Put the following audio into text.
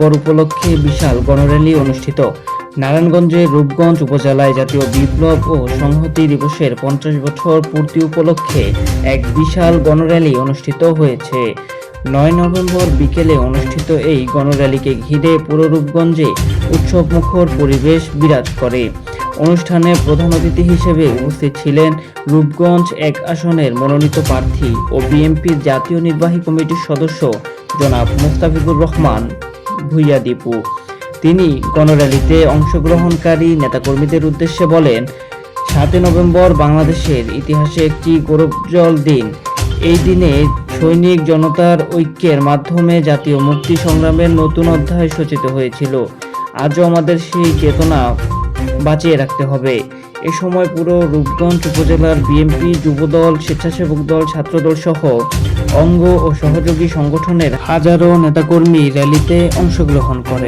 বড় উপলক্ষে বিশাল গণর্যালি অনুষ্ঠিত। নারায়ণগঞ্জের রূপগঞ্জ উপজেলায় জাতীয় বিপ্লব ও সংহতি দিবসের পঞ্চাশ বছর পূর্তি উপলক্ষে এক বিশাল গণর্যালি অনুষ্ঠিত হয়েছে। নয় নভেম্বর বিকেলে অনুষ্ঠিত এই গণর্যালিকে ঘিরে পুরো রূপগঞ্জে উৎসবমুখর পরিবেশ বিরাজ করে। অনুষ্ঠানে প্রধান অতিথি হিসেবে উপস্থিত ছিলেন রূপগঞ্জ এক আসনের মনোনীত প্রার্থী ও বিএনপির জাতীয় নির্বাহী কমিটির সদস্য জনাব মুস্তাফিজুর রহমান। ভুইয়া দীপু। তিনি গণর্যালিতে অংশগ্রহণকারী নেতাকর্মীদের উদ্দেশ্যে বলেন, সাতই নভেম্বর বাংলাদেশের ইতিহাসে একটি গৌরবজল দিন। এই দিনে সৈনিক জনতার ঐক্যের মাধ্যমে জাতীয় মুক্তি সংগ্রামের নতুন অধ্যায় সূচিত হয়েছিল। আজও আমাদের সেই চেতনা বাঁচিয়ে রাখতে হবে। এ সময় পুরো রূপগঞ্জ উপজেলার বিএনপি যুবদল, স্বেচ্ছাসেবক দল, ছাত্রদল সহ অঙ্গ ও সহযোগী সংগঠনের হাজারো নেতাকর্মী র্যালিতে অংশগ্রহণ করে।